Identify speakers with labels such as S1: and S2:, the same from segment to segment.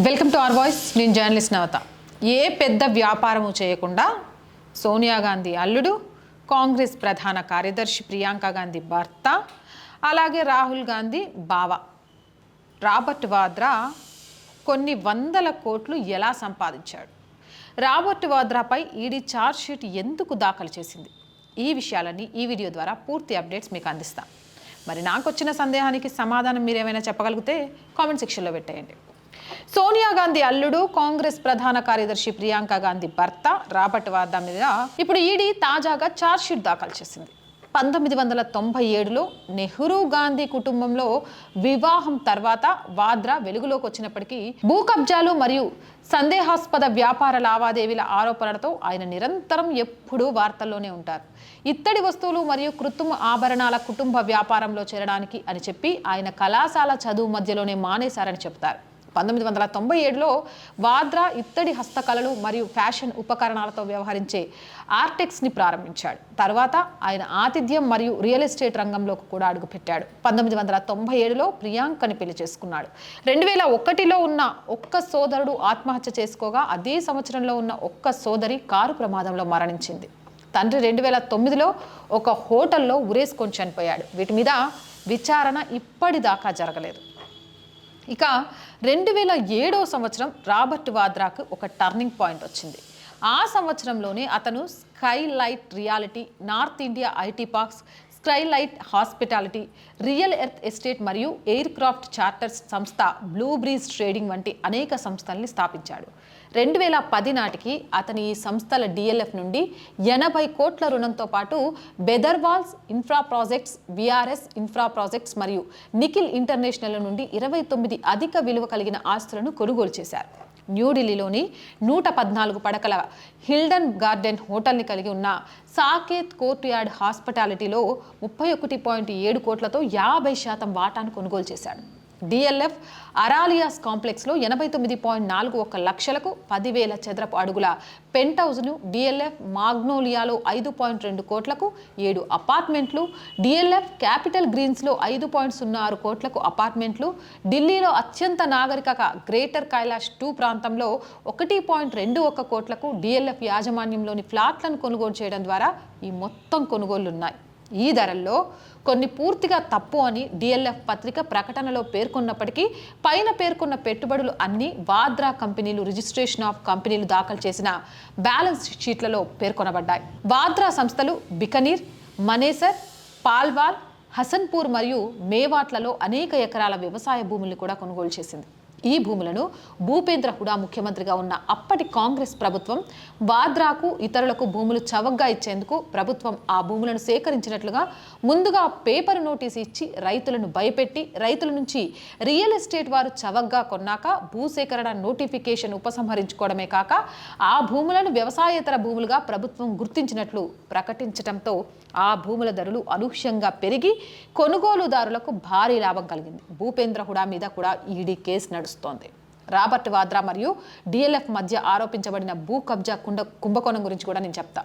S1: Welcome to our voice నేను journalist నవత. ఏ పెద్ద వ్యాపారము చేయకుండా సోనియా గాంధీ అల్లుడు కాంగ్రెస్ ప్రధాన కార్యదర్శి ప్రియాంక గాంధీ భర్త అలాగే రాహుల్ గాంధీ బావ. రాబర్ట్ వాద్రా కొన్ని వందల కోట్లు ఎలా సంపాదించాడు? రాబర్ట్ వాద్రాపై ఈడీ ఛార్జ్ షీట్ ఎందుకు దాఖలు చేసింది? ఈ విషయాలన్నీ ఈ వీడియో ద్వారా పూర్తి అప్డేట్స్ మీకు అందిస్తాం. మరి నాకు వచ్చిన సందేహానికి సమాధానం మీరేమైనా చెప్పగలిగితే కామెంట్ సెక్షన్లో పెట్టేయండి. సోనియా గాంధీ అల్లుడు కాంగ్రెస్ ప్రధాన కార్యదర్శి ప్రియాంక గాంధీ భర్త రాబర్ట్ వాద్రా మీద ఇప్పుడు ఈడీ తాజాగా చార్జ్షీట్ దాఖలు చేసింది. పంతొమ్మిది వందల తొంభై ఏడులో నెహ్రూ గాంధీ కుటుంబంలో వివాహం తర్వాత వాద్రా వెలుగులోకి వచ్చినప్పటికీ భూ కబ్జాలు మరియు సందేహాస్పద వ్యాపార లావాదేవీల ఆరోపణలతో ఆయన నిరంతరం ఎప్పుడూ వార్తల్లోనే ఉంటారు. ఇత్తడి వస్తువులు మరియు కృత్రిమ ఆభరణాల కుటుంబ వ్యాపారంలో చేరడానికి అని చెప్పి ఆయన కళాశాల చదువు మధ్యలోనే మానేశారని చెప్తారు పంతొమ్మిది వందల తొంభై ఏడులో వాద్రా ఇత్తడి హస్తకళలు మరియు ఫ్యాషన్ ఉపకరణాలతో వ్యవహరించే ఆర్టెక్స్ని ప్రారంభించాడు. తర్వాత ఆయన ఆతిథ్యం మరియు రియల్ ఎస్టేట్ రంగంలోకి కూడా అడుగుపెట్టాడు. పంతొమ్మిది వందల తొంభై ఏడులో ప్రియాంకని పెళ్ళి చేసుకున్నాడు. రెండు వేల ఒకటిలో ఉన్న ఒక్క సోదరుడు ఆత్మహత్య చేసుకోగా అదే సంవత్సరంలో ఉన్న ఒక్క సోదరి కారు ప్రమాదంలో మరణించింది. తండ్రి రెండు వేల తొమ్మిదిలో ఒక హోటల్లో ఉరేసుకొని చనిపోయాడు. వీటి మీద విచారణ ఇప్పటిదాకా జరగలేదు. ఇక రెండు వేల ఏడో సంవత్సరం రాబర్ట్ వాద్రాకు ఒక టర్నింగ్ పాయింట్ వచ్చింది. ఆ సంవత్సరంలోనే అతను skylight reality north India IT parks skylight hospitality real earth estate మరియు ఎయిర్ క్రాఫ్ట్ చార్టర్స్ సంస్థ బ్లూ బ్రీజ్ ట్రేడింగ్ వంటి అనేక సంస్థల్ని స్థాపించాడు. రెండు వేల పది నాటికి అతని ఈ సంస్థల డిఎల్ఎఫ్ నుండి ఎనభై కోట్ల రుణంతో పాటు బెదర్వాల్స్ infra projects VRS infra projects మరియు నిఖిల్ ఇంటర్నేషనల్ నుండి ఇరవై తొమ్మిది అధిక విలువ కలిగిన ఆస్తులను కొనుగోలు చేశారు. న్యూఢిల్లీలోని నూట పద్నాలుగు పడకల హిల్డన్ గార్డెన్ హోటల్ని కలిగి ఉన్న సాకేత్ కోర్ట్యార్డ్ హాస్పిటాలిటీలో ముప్పై ఒకటి పాయింట్ ఏడు కోట్లతో యాభై శాతం వాటాను కొనుగోలు చేశాడు. డిఎల్ఎఫ్ అరాలియాస్ కాంప్లెక్స్లో ఎనభై తొమ్మిది పాయింట్ నాలుగు ఒక లక్షలకు పదివేల చదరపు అడుగుల పెంట్ హౌస్ను డిఎల్ఎఫ్ మాగ్నోలియాలో ఐదు పాయింట్ రెండు కోట్లకు ఏడు అపార్ట్మెంట్లు డిఎల్ఎఫ్ క్యాపిటల్ గ్రీన్స్లో ఐదు పాయింట్ సున్నా ఆరు కోట్లకు అపార్ట్మెంట్లు ఢిల్లీలో అత్యంత నాగరిక గ్రేటర్ కైలాష్ టూ ప్రాంతంలో ఒకటి పాయింట్ రెండు ఒక కోట్లకు డిఎల్ఎఫ్ యాజమాన్యంలోని ఫ్లాట్లను కొనుగోలు చేయడం ద్వారా ఈ మొత్తం కొనుగోళ్ళున్నాయి. ఈ ధరల్లో కొన్ని పూర్తిగా తప్పు అని డిఎల్ఎఫ్ పత్రిక ప్రకటనలో పేర్కొన్నప్పటికీ పైన పేర్కొన్న పెట్టుబడులు అన్ని వాద్రా కంపెనీలు రిజిస్ట్రేషన్ ఆఫ్ కంపెనీలు దాఖలు చేసిన బ్యాలెన్స్ షీట్లలో పేర్కొనబడ్డాయి. వాద్రా సంస్థలు బికనీర్ మనేసర్ పాల్వాల్ హసన్పూర్ మరియు మేవాట్లలో అనేక ఎకరాల వ్యవసాయ భూముల్ని కూడా కొనుగోలు చేసింది. ఈ భూములను భూపేంద్ర హుడా ముఖ్యమంత్రిగా ఉన్న అప్పటి కాంగ్రెస్ ప్రభుత్వం వాద్రాకు ఇతరులకు భూములు చవగ్గా ఇచ్చేందుకు ప్రభుత్వం ఆ భూములను సేకరించినట్లుగా ముందుగా పేపర్ నోటీస్ ఇచ్చి రైతులను భయపెట్టి రైతుల నుంచి రియల్ ఎస్టేట్ వారు చవగ్గా కొన్నాక భూసేకరణ నోటిఫికేషన్ ఉపసంహరించుకోవడమే కాక ఆ భూములను వ్యవసాయేతర భూములుగా ప్రభుత్వం గుర్తించినట్లు ప్రకటించడంతో ఆ భూముల ధరలు అనూహ్యంగా పెరిగి కొనుగోలుదారులకు భారీ లాభం కలిగింది. భూపేంద్ర హుడా మీద కూడా ఈడీ కేసు నడుస్తుంది. రాబర్ట్ వాద్రా మరియు డిఎల్ఎఫ్ మధ్య ఆరోపించబడిన భూ కబ్జా కుండ కుంభకోణం గురించి కూడా నేను చెప్తా.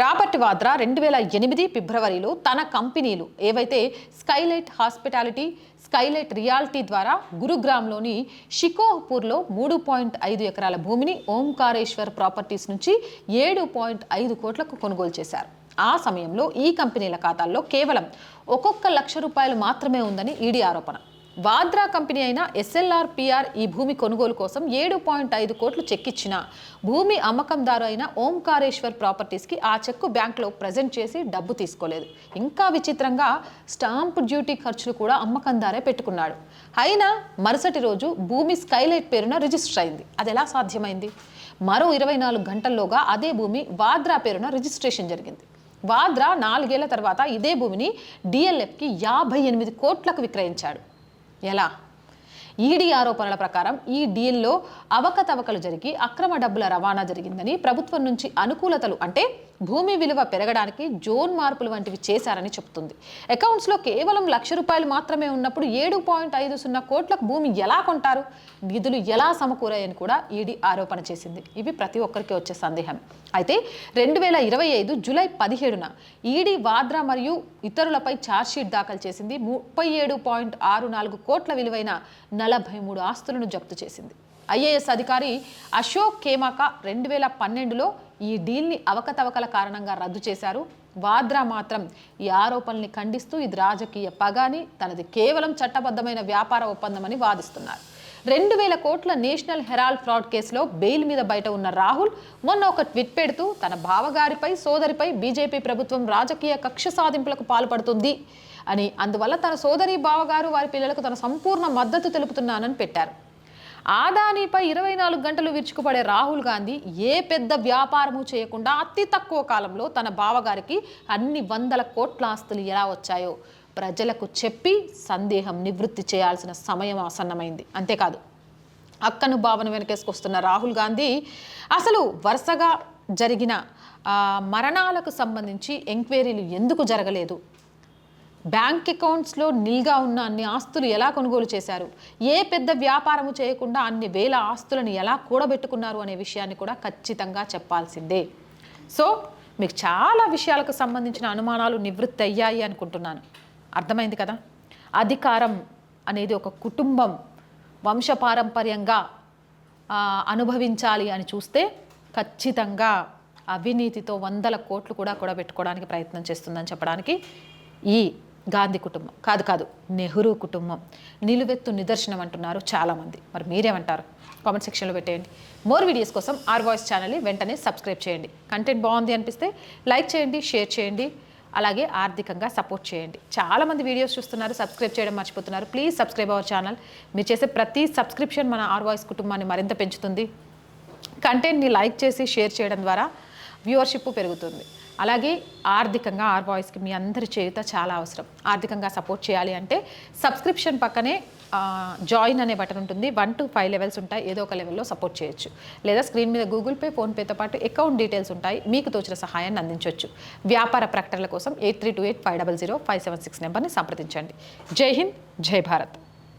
S1: రాబర్ట్ వాద్రా రెండు వేల ఎనిమిది ఫిబ్రవరిలో తన కంపెనీలు ఏవైతే స్కైలైట్ హాస్పిటాలిటీ స్కైలైట్ రియాలిటీ ద్వారా గురుగ్రామ్లోని షికోహపూర్లో మూడు పాయింట్ ఐదు ఎకరాల భూమిని ఓంకారేశ్వర్ ప్రాపర్టీస్ నుంచి ఏడు పాయింట్ ఐదు కోట్లకు కొనుగోలు చేశారు. ఆ సమయంలో ఈ కంపెనీల ఖాతాల్లో కేవలం ఒక్కొక్క లక్ష రూపాయలు మాత్రమే ఉందని ఈడీ ఆరోపణ. వాద్రా కంపెనీ అయిన ఎస్ఎల్ఆర్ పిఆర్ ఈ భూమి కొనుగోలు కోసం ఏడు పాయింట్ ఐదు కోట్లు చెక్ ఇచ్చిన భూమి అమ్మకందారు అయిన ఓంకారేశ్వర్ ప్రాపర్టీస్కి ఆ చెక్కు బ్యాంకులో ప్రజెంట్ చేసి డబ్బు తీసుకోలేదు. ఇంకా విచిత్రంగా స్టాంప్ డ్యూటీ ఖర్చులు కూడా అమ్మకందారే పెట్టుకున్నాడు. అయినా మరుసటి రోజు భూమి స్కైలైట్ పేరున రిజిస్టర్ అయింది. అది ఎలా సాధ్యమైంది? మరో ఇరవై నాలుగు గంటల్లోగా అదే భూమి వాద్రా పేరున రిజిస్ట్రేషన్ జరిగింది. వాద్రా నాలుగేళ్ళ తర్వాత ఇదే భూమిని డిఎల్ఎఫ్కి యాభై ఎనిమిది కోట్లకు విక్రయించాడు. ఎలా? ఈడీ ఆరోపణల ప్రకారం ఈ డీల్లో అవకతవకలు జరిగి అక్రమ డబ్బుల రవాణా జరిగిందని ప్రభుత్వం నుంచి అనుకూలతలు అంటే భూమి విలువ పెరగడానికి జోన్ మార్పులు వంటివి చేశారని చెబుతుంది. అకౌంట్స్లో కేవలం లక్ష రూపాయలు మాత్రమే ఉన్నప్పుడు ఏడు పాయింట్ ఐదు సున్నా కోట్లకు భూమి ఎలా కొంటారు? నిధులు ఎలా సమకూరాయని కూడా ఈడీ ఆరోపణ చేసింది. ఇవి ప్రతి ఒక్కరికి వచ్చే సందేహం. అయితే రెండు వేల ఇరవై ఐదు జూలై పదిహేడున ఈడీ వాద్రా మరియు ఇతరులపై ఛార్జ్షీట్ దాఖలు చేసింది. ముప్పై ఏడు పాయింట్ ఆరు నాలుగు కోట్ల విలువైన నలభై మూడు ఆస్తులను జప్తు చేసింది. ఐఏఎస్ అధికారి అశోక్ కేమాక రెండు వేల పన్నెండులో ఈ డీల్ని అవకతవకల కారణంగా రద్దు చేశారు. వాద్రా మాత్రం ఈ ఆరోపణల్ని ఖండిస్తూ ఇది రాజకీయ పగాని తనది కేవలం చట్టబద్ధమైన వ్యాపార ఒప్పందమని వాదిస్తున్నారు. రెండు వేల కోట్ల నేషనల్ హెరాల్డ్ ఫ్రాడ్ కేసులో బెయిల్ మీద బయట ఉన్న రాహుల్ మొన్న ఒక ట్వీట్ పెడుతూ తన బావగారిపై సోదరిపై బీజేపీ ప్రభుత్వం రాజకీయ కక్ష సాధింపులకు పాల్పడుతుంది అని అందువల్ల తన సోదరి బావగారు వారి పిల్లలకు తన సంపూర్ణ మద్దతు తెలుపుతున్నానని పెట్టారు. ఆదానీపై ఇరవై నాలుగు గంటలు విరుచుకుపడే రాహుల్ గాంధీ ఏ పెద్ద వ్యాపారము చేయకుండా అతి తక్కువ కాలంలో తన బావగారికి అన్ని వందల కోట్ల ఆస్తులు ఎలా వచ్చాయో ప్రజలకు చెప్పి సందేహం నివృత్తి చేయాల్సిన సమయం ఆసన్నమైంది. అంతేకాదు అక్కను భావన వెనకేసుకొస్తున్న రాహుల్ గాంధీ అసలు వరుసగా జరిగిన మరణాలకు సంబంధించి ఎంక్వైరీలు ఎందుకు జరగలేదు? బ్యాంక్ అకౌంట్స్లో నిల్గా ఉన్న అన్ని ఆస్తులు ఎలా కొనుగోలు చేశారు? ఏ పెద్ద వ్యాపారము చేయకుండా అన్ని వేల ఆస్తులను ఎలా కూడబెట్టుకున్నారు అనే విషయాన్ని కూడా ఖచ్చితంగా చెప్పాల్సిందే. సో మీకు చాలా విషయాలకు సంబంధించిన అనుమానాలు నివృత్తి అయ్యాయి అనుకుంటున్నాను. అర్థమైంది కదా? అధికారం అనేది ఒక కుటుంబం వంశపారంపర్యంగా అనుభవించాలి అని చూస్తే ఖచ్చితంగా అవినీతితో వందల కోట్లు కూడా కూడబెట్టుకోవడానికి ప్రయత్నం చేస్తుందని చెప్పడానికి ఈ గాంధీ కుటుంబం. కాదు కాదు నెహ్రూ కుటుంబం. నిలువెత్తు నిదర్శనం అంటున్నారు చాలామంది. మరి మీరేమంటారు? కామెంట్ సెక్షన్లో పెట్టేయండి. మోర్ వీడియోస్ కోసం ఆర్ వాయిస్ ఛానల్ని వెంటనే సబ్స్క్రైబ్ చేయండి. కంటెంట్ బాగుంది అనిపిస్తే లైక్ చేయండి షేర్ చేయండి అలాగే ఆర్థికంగా సపోర్ట్ చేయండి. చాలామంది వీడియోస్ చూస్తున్నారు సబ్స్క్రైబ్ చేయడం మర్చిపోతున్నారు. ప్లీజ్ సబ్స్క్రైబ్ అవర్ ఛానల్ మీరు చేసే ప్రతి సబ్స్క్రిప్షన్ మన ఆర్ వాయిస్ కుటుంబాన్ని మరింత పెంచుతుంది. కంటెంట్ని లైక్ చేసి షేర్ చేయడం ద్వారా వ్యూవర్షిప్ పెరుగుతుంది. అలాగే ఆర్థికంగా ఆర్ బాయ్స్కి మీ అందరి చేయుత చాలా అవసరం. ఆర్థికంగా సపోర్ట్ చేయాలి అంటే సబ్స్క్రిప్షన్ పక్కనే జాయిన్ అనే బటన్ ఉంటుంది. వన్ టు ఫైవ్ లెవెల్స్ ఉంటాయి. ఏదో ఒక లెవెల్లో సపోర్ట్ చేయొచ్చు. లేదా స్క్రీన్ మీద గూగుల్ పే ఫోన్పేతో పాటు అకౌంట్ డీటెయిల్స్ ఉంటాయి. మీకు తోచిన సహాయాన్ని అందించవచ్చు వ్యాపార ప్రకటనల కోసం eight three two eight five double zero five seven six నెంబర్ని సంప్రదించండి. జై హింద్ జై భారత్.